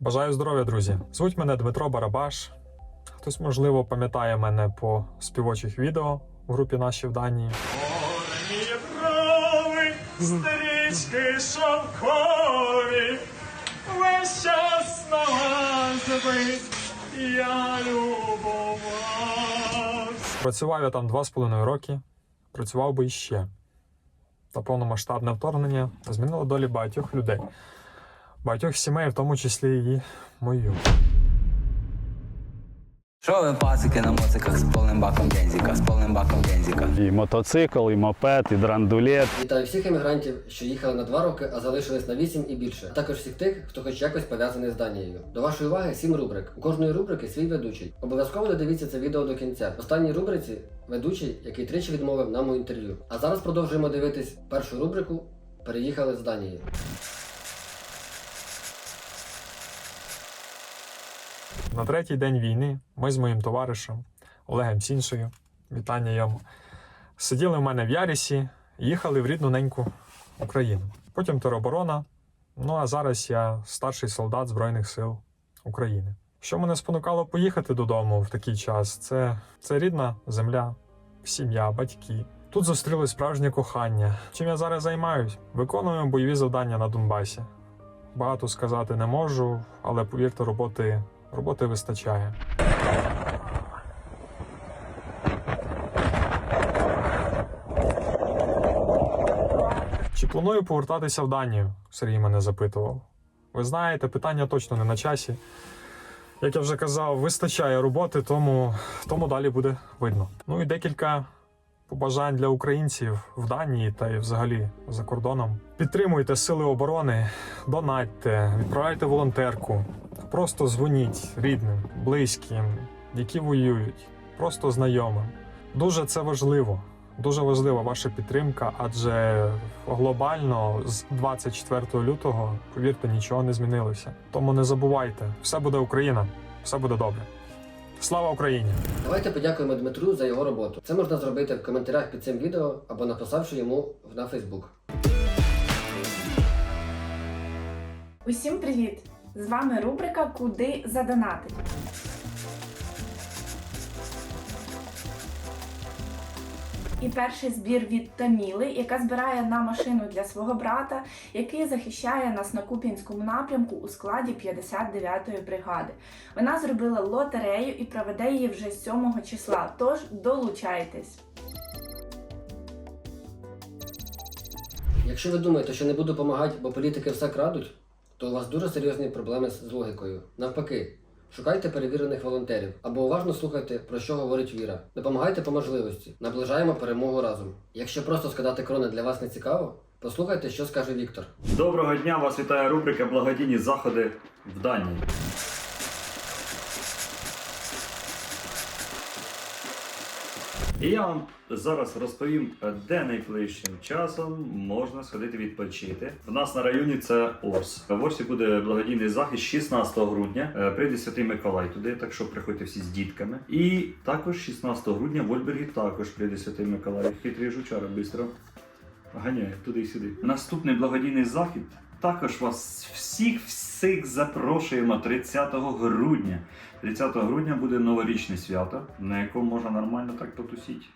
Бажаю здоров'я, друзі! Звуть мене Дмитро Барабаш. Хтось, можливо, пам'ятає мене по співочих відео в групі наші в Данії. Брови, стрічки шовкові, весь час на вас я любовав. Працював я там два з половиною роки, працював би іще. Та повномасштабне вторгнення змінило долі багатьох людей, багатьох сімей, в тому числі і мою. Що ви пацики на моциках з повним баком бензика, з повним баком бензика? І мотоцикл, і мопед, і драндулет. Вітаю всіх емігрантів, що їхали на два роки, а залишились на вісім і більше. А також всіх тих, хто хоч якось пов'язаний з Данією. До вашої уваги сім рубрик. У кожної рубрики свій ведучий. Обов'язково додивіться це відео до кінця. В останній рубриці ведучий, який тричі відмовив нам у інтерв'ю. А зараз продовжуємо дивитись першу рубрику. Переїхали з Данії. На третій день війни ми з моїм товаришем Олегом Сіншою, вітання йому, сиділи в мене в Ярісі, їхали в рідну неньку Україну. Потім тероборона. Ну а зараз я старший солдат Збройних сил України. Що мене спонукало поїхати додому в такий час? Це, це рідна земля, сім'я, батьки. Тут зустріли справжнє кохання. Чим я зараз займаюсь? Виконую бойові завдання на Донбасі. Багато сказати не можу, але повірте, роботи, роботи вистачає. Чи планую повертатися в Данію? Сергій мене запитував. Ви знаєте, питання точно не на часі. Як я вже казав, вистачає роботи, тому, тому далі буде видно. Ну і декілька побажань для українців в Данії та й взагалі за кордоном. Підтримуйте сили оборони, донатьте, відправляйте волонтерку. Просто дзвоніть рідним, близьким, які воюють, просто знайомим. Дуже це важливо. Дуже важлива ваша підтримка, адже глобально з 24 лютого, повірте, нічого не змінилося. Тому не забувайте, все буде Україна, все буде добре. Слава Україні! Давайте подякуємо Дмитру за його роботу. Це можна зробити в коментарях під цим відео або написавши йому на Фейсбук. Усім привіт! З вами рубрика Куди задонатить. І перший збір від Таміли, яка збирає на машину для свого брата, який захищає нас на Куп'янському напрямку у складі 59-ї бригади. Вона зробила лотерею і проведе її вже 7 числа. Тож долучайтесь. Якщо ви думаєте, що не буду допомагати, бо політики все крадуть, то у вас дуже серйозні проблеми з логікою. Навпаки, шукайте перевірених волонтерів або уважно слухайте, про що говорить Віра. Допомагайте по можливості. Наближаємо перемогу разом. Якщо просто сказати крони для вас не цікаво, послухайте, що скаже Віктор. Доброго дня! Вас вітає рубрика Благодійні заходи в Данії. І я вам зараз розповім, де найближчим часом можна сходити відпочити. В нас на районі це Орс. В Орсі буде благодійний захід 16 грудня. Е, Прийде Святий Миколай туди, так що приходьте всі з дітками. І також 16 грудня в Ольбергі також прийде Святий Миколай. Хитрий жучара бистро ганяє туди й сюди. Наступний благодійний захід. Також вас всіх всіх запрошуємо 30 грудня. 30 грудня буде новорічне свято, на якому можна нормально так потусити.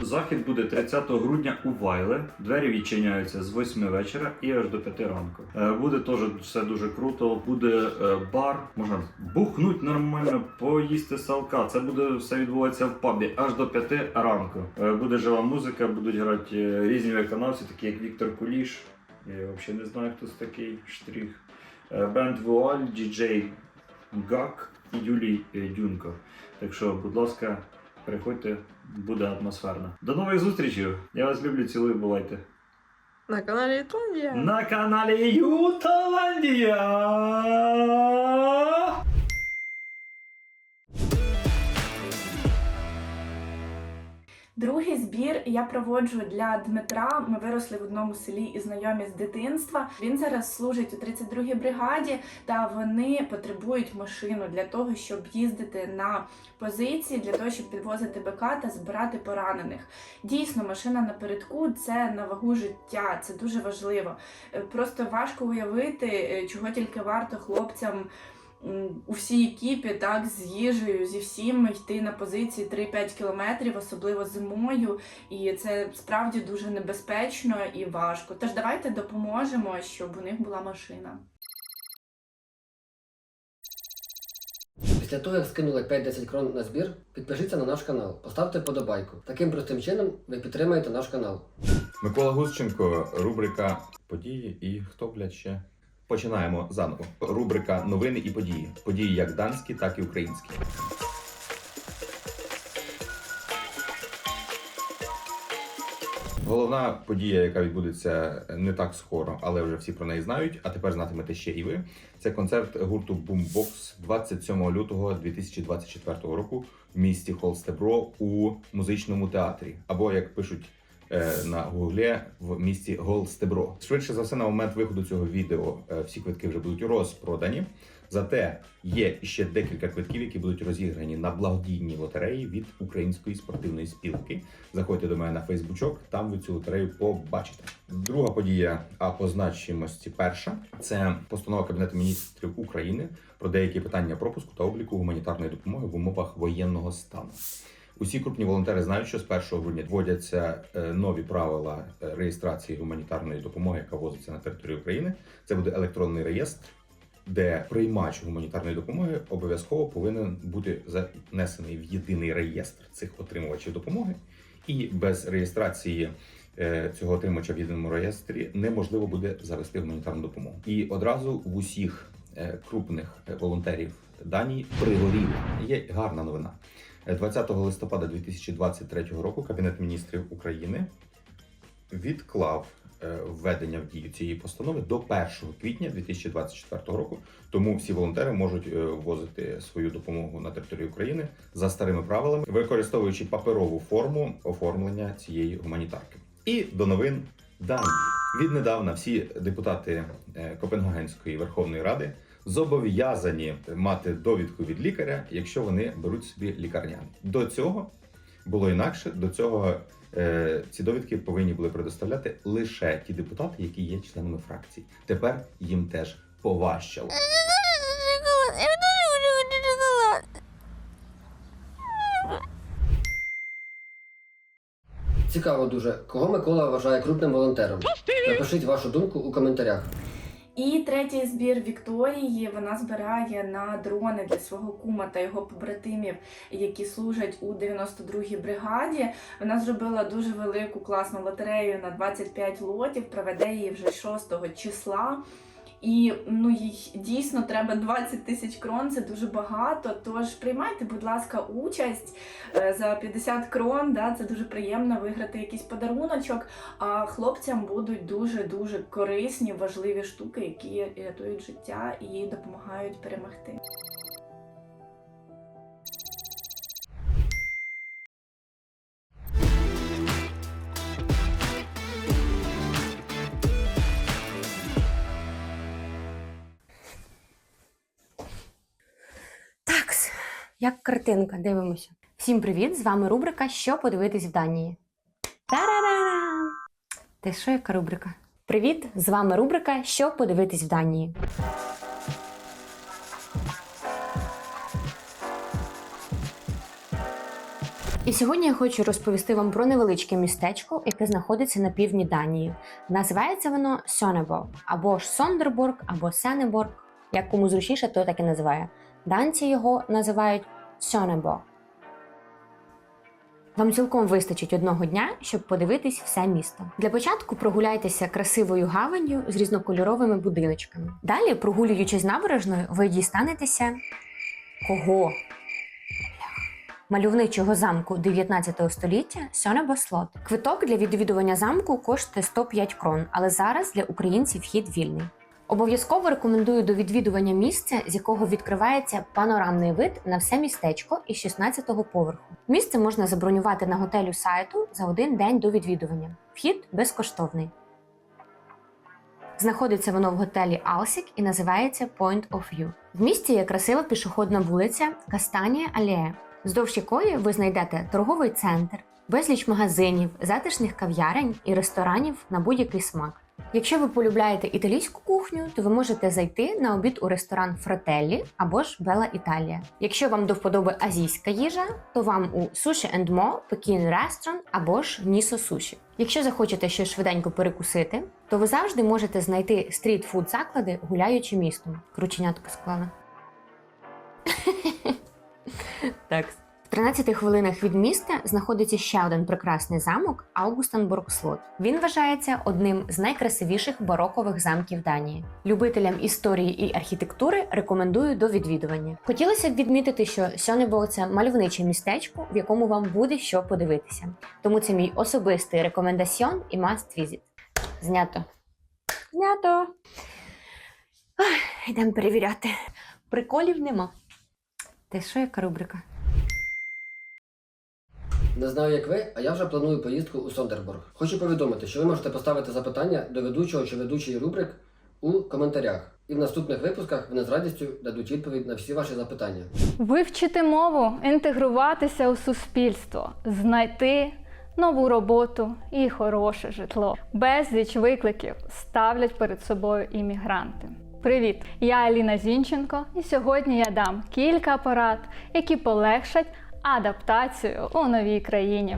Захід буде 30 грудня у Вайле. Двері відчиняються з 8 вечора і аж до 5 ранку. Е, Буде теж все дуже круто. Буде е, бар, можна бухнуть нормально, поїсти салка. Це буде все відбуватися в пабі аж до 5 ранку. Е, Буде жива музика, будуть грати різні виконавці, такі як Віктор Куліш. Я взагалі не знаю, хто це такий штрих. Е, Бенд Вуаль, діджей Гак і Юлій е, Дюнко. Так що, будь ласка, приходьте, буде атмосферно. До нових зустрічей! Я вас люблю, цілую, бувайте. На каналі Ітландія. На каналі Юталандія! Другий збір я проводжу для Дмитра. Ми виросли в одному селі і знайомі з дитинства. Він зараз служить у 32-й бригаді, та вони потребують машину для того, щоб їздити на позиції, для того, щоб підвозити БК та збирати поранених. Дійсно, машина напередку це на вагу життя, це дуже важливо. Е, Просто важко уявити, е, чого тільки варто хлопцям у всій екіпі, так, з їжею, зі всім йти на позиції 3-5 кілометрів, особливо зимою. І це справді дуже небезпечно і важко. Тож давайте допоможемо, щоб у них була машина. Після того, як скинули 5-10 крон на збір, підпишіться на наш канал, поставте подобайку. Таким простим чином ви підтримаєте наш канал. Микола Гусченко, рубрика Події і хто блядь, ще. Починаємо заново. Рубрика Новини і події. Події як данські, так і українські. Головна подія, яка відбудеться не так скоро, але вже всі про неї знають. А тепер знатимете ще і ви. Це концерт гурту Boombox 27 лютого 2024 року в місті Холстебро у музичному театрі. Або як пишуть на гуглі в місті Голстебро. Швидше за все, на момент виходу цього відео е, всі квитки вже будуть розпродані. Зате є ще декілька квитків, які будуть розіграні на благодійній лотереї від української спортивної спілки. Заходьте до мене на Фейсбучок, там ви цю лотерею побачите. Друга подія, а по значимості перша, це постанова Кабінету міністрів України про деякі питання пропуску та обліку гуманітарної допомоги в умовах воєнного стану. Усі крупні волонтери знають, що з 1 грудня вводяться е, нові правила е, реєстрації гуманітарної допомоги, яка возиться на територію України. Це буде електронний реєстр, де приймач гуманітарної допомоги обов'язково повинен бути занесений в єдиний реєстр цих отримувачів допомоги, і без реєстрації е, цього отримувача в єдиному реєстрі неможливо буде завести гуманітарну допомогу. І одразу в усіх крупних волонтерів Данії пригоріли. Є гарна новина. Е, 20 листопада 2023 року Кабінет міністрів України відклав е, введення в дію цієї постанови до 1 квітня 2024 року. Тому всі волонтери можуть е, ввозити свою допомогу на територію України за старими правилами, використовуючи паперову форму оформлення цієї гуманітарки. І до новин Данії. Віднедавна всі депутати е, Копенгагенської Верховної Ради зобов'язані мати довідку від лікаря, якщо вони беруть собі лікарняний. До цього було інакше. До цього е, ці довідки повинні були предоставляти лише ті депутати, які є членами фракції. Тепер їм теж поважчало. Цікаво дуже, кого Микола вважає крупним волонтером. Напишіть вашу думку у коментарях. І третій збір Вікторії вона збирає на дрони для свого кума та його побратимів, які служать у 92-й бригаді. Вона зробила дуже велику класну лотерею на 25 лотів, проведе її вже 6 числа. І ну їй дійсно треба 20 тисяч крон, це дуже багато. Тож приймайте, будь ласка, участь Е, за 50 крон. Да, це дуже приємно виграти якийсь подаруночок. А хлопцям будуть дуже дуже корисні, важливі штуки, які рятують життя і допомагають перемогти. Як картинка, дивимося. Всім привіт! З вами рубрика Що подивитись в Данії. Та-ра-ра-ра! Ти що, яка рубрика? Привіт! З вами рубрика Що подивитись в Данії. І сьогодні я хочу розповісти вам про невеличке містечко, яке знаходиться на півдні Данії. Називається воно Сьонебо, або ж Сондербург, або Сенеборг. Як кому зручніше, то так і називає. Данці його називають Сьонебо. Вам цілком вистачить одного дня, щоб подивитись все місто. Для початку прогуляйтеся красивою гаванню з різнокольоровими будиночками. Далі, прогулюючись набережною, ви дістанетеся кого? Мальовничого замку 19 століття Сьонебо Слот. Квиток для відвідування замку коштує 105 крон, але зараз для українців вхід вільний. Обов'язково рекомендую до відвідування місця, з якого відкривається панорамний вид на все містечко із 16-го поверху. Місце можна забронювати на готелю сайту за один день до відвідування. Вхід безкоштовний. Знаходиться воно в готелі Алсік і називається Point of View. В місті є красива пішохідна вулиця Кастанія Алея, вздовж якої ви знайдете торговий центр, безліч магазинів, затишних кав'ярень і ресторанів на будь-який смак. Якщо ви полюбляєте італійську кухню, то ви можете зайти на обід у ресторан Фрателлі або ж Бела Італія. Якщо вам до вподоби азійська їжа, то вам у Sushi and Mo, Pekin або ж Niso Sushi. Якщо захочете щось швиденько перекусити, то ви завжди можете знайти стріт-фуд заклади, гуляючи містом. Крученятку склала. так. В 13 хвилинах від міста знаходиться ще один прекрасний замок Аугустенбург Слот. Він вважається одним з найкрасивіших барокових замків Данії. Любителям історії і архітектури рекомендую до відвідування. Хотілося б відмітити, що Сьонебо – це мальовниче містечко, в якому вам буде що подивитися. Тому це мій особистий рекомендаціон і must visit. Знято. Знято. Ах, Йдемо перевіряти. Приколів нема. Та що яка рубрика? Не знаю, як ви, а я вже планую поїздку у Сондерборг. Хочу повідомити, що ви можете поставити запитання до ведучого чи ведучої рубрик у коментарях. І в наступних випусках вони з радістю дадуть відповідь на всі ваші запитання. Вивчити мову, інтегруватися у суспільство, знайти нову роботу і хороше житло. Безліч викликів ставлять перед собою іммігранти. Привіт! Я Аліна Зінченко, і сьогодні я дам кілька порад, які полегшать адаптацію у новій країні.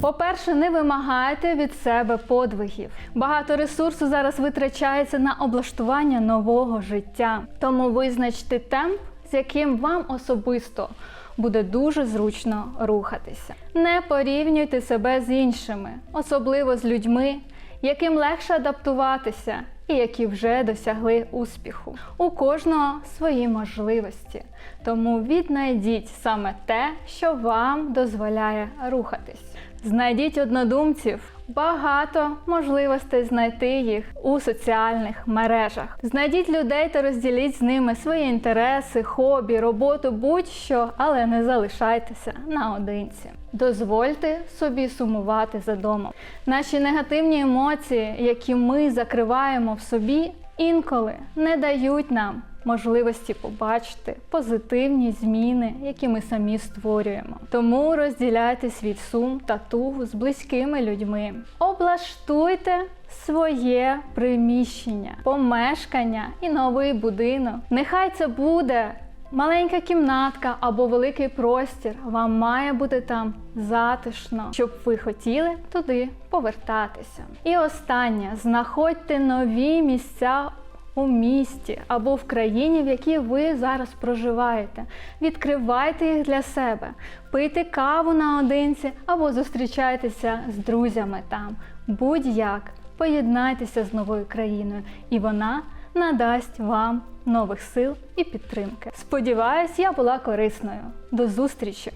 По-перше, не вимагайте від себе подвигів. Багато ресурсу зараз витрачається на облаштування нового життя. Тому визначте темп, з яким вам особисто буде дуже зручно рухатися. Не порівнюйте себе з іншими, особливо з людьми, яким легше адаптуватися і які вже досягли успіху. У кожного свої можливості. Тому віднайдіть саме те, що вам дозволяє рухатись. Знайдіть однодумців. Багато можливостей знайти їх у соціальних мережах. Знайдіть людей та розділіть з ними свої інтереси, хобі, роботу, будь-що, але не залишайтеся наодинці. Дозвольте собі сумувати за домом. Наші негативні емоції, які ми закриваємо в собі, інколи не дають нам можливості побачити позитивні зміни, які ми самі створюємо. Тому розділяйте свій сум та тугу з близькими людьми. Облаштуйте своє приміщення, помешкання і новий будинок. Нехай це буде. Маленька кімнатка або великий простір, вам має бути там затишно, щоб ви хотіли туди повертатися. І останнє знаходьте нові місця у місті або в країні, в якій ви зараз проживаєте. Відкривайте їх для себе, пийте каву наодинці або зустрічайтеся з друзями там. Будь-як поєднайтеся з новою країною, і вона надасть вам нових сил і підтримки. Сподіваюсь, я була корисною. До зустрічі!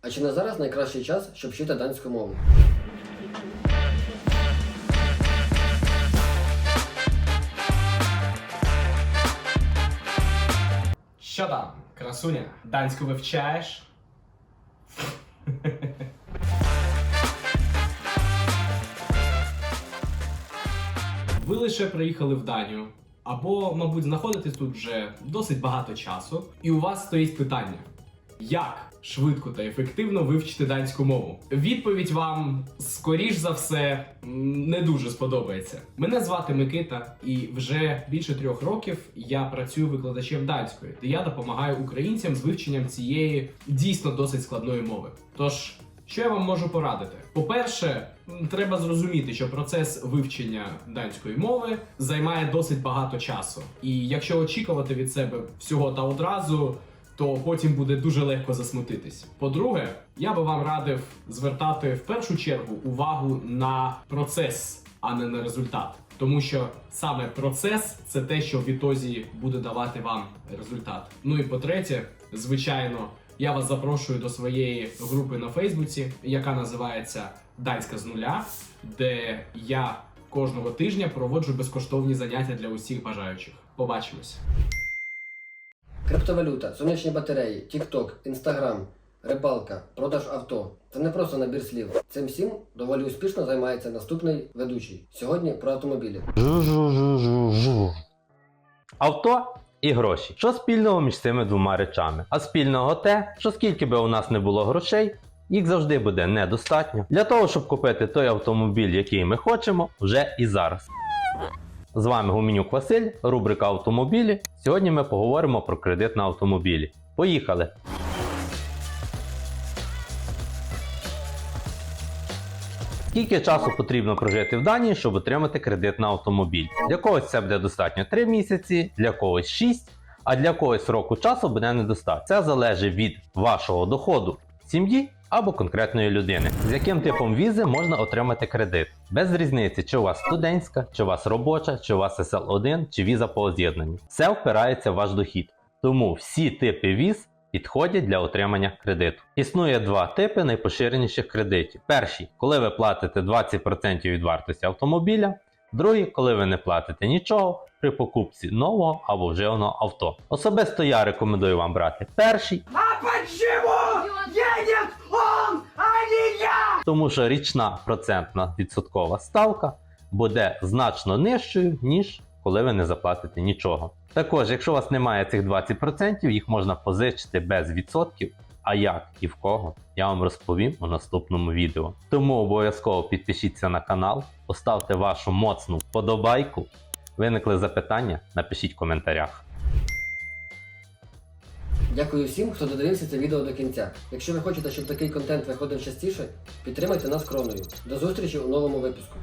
А чи не зараз найкращий час, щоб вчити данську мову? Що там, красуня? Данську вивчаєш? Ви лише приїхали в Данію, або, мабуть, знаходитесь тут вже досить багато часу, і у вас стоїть питання: як швидко та ефективно вивчити данську мову? Відповідь вам, скоріш за все, не дуже сподобається. Мене звати Микита, і вже більше трьох років я працюю викладачем данської, де я допомагаю українцям з вивченням цієї дійсно досить складної мови. Тож. Що я вам можу порадити? По-перше, треба зрозуміти, що процес вивчення данської мови займає досить багато часу. І якщо очікувати від себе всього та одразу, то потім буде дуже легко засмутитись. По-друге, я би вам радив звертати в першу чергу увагу на процес, а не на результат. Тому що саме процес це те, що в ітозі буде давати вам результат. Ну і по-третє, звичайно, я вас запрошую до своєї групи на Фейсбуці, яка називається Данська з нуля, де я кожного тижня проводжу безкоштовні заняття для усіх бажаючих. Побачимось! Криптовалюта, сонячні батареї, TikTok, Instagram, рибалка, продаж авто. Це не просто набір слів. Цим всім доволі успішно займається наступний ведучий. Сьогодні про автомобілі. Авто і гроші. Що спільного між цими двома речами? А спільного те, що скільки би у нас не було грошей, їх завжди буде недостатньо для того, щоб купити той автомобіль, який ми хочемо, вже і зараз. З вами Гуменюк Василь, рубрика Автомобілі. Сьогодні ми поговоримо про кредит на автомобілі. Поїхали! Скільки часу потрібно прожити в Данії, щоб отримати кредит на автомобіль? Для когось це буде достатньо 3 місяці, для когось 6, а для когось року часу буде недостатньо. Це залежить від вашого доходу, сім'ї або конкретної людини. З яким типом візи можна отримати кредит? Без різниці, чи у вас студентська, чи у вас робоча, чи у вас СЛ1, чи віза по з'єднанню. Все впирається в ваш дохід. Тому всі типи віз підходять для отримання кредиту. Існує два типи найпоширеніших кредитів. Перший, коли ви платите 20% від вартості автомобіля. Другий, коли ви не платите нічого при покупці нового або вживаного авто. Особисто я рекомендую вам брати перший. Тому що річна процентна відсоткова ставка буде значно нижчою, ніж коли ви не заплатите нічого. Також, якщо у вас немає цих 20%, їх можна позичити без відсотків. А як і в кого, я вам розповім у наступному відео. Тому обов'язково підпишіться на канал, поставте вашу моцну вподобайку. Виникли запитання, напишіть в коментарях. Дякую всім, хто додивився це відео до кінця. Якщо ви хочете, щоб такий контент виходив частіше, підтримайте нас кроною. До зустрічі у новому випуску.